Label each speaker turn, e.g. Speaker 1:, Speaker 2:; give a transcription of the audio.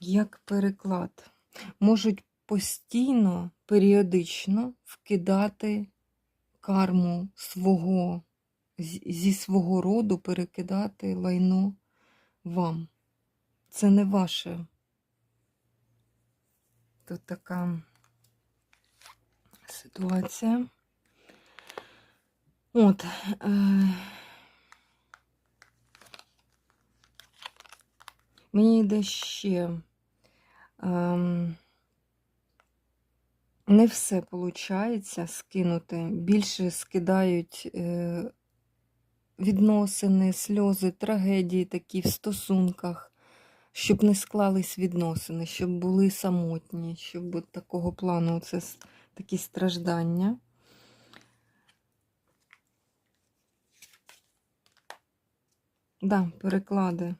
Speaker 1: як переклад. Можуть постійно, періодично вкидати карму свого, зі свого роду перекидати лайно вам. Це не ваше. Тут така ситуація. От. Е... Мені йде ще. Ем... Не все виходить скинути. Більше скидають е... відносини, сльози, трагедії такі в стосунках, щоб не склались відносини, щоб були самотні, щоб от такого плану це такі страждання. Да, переклади.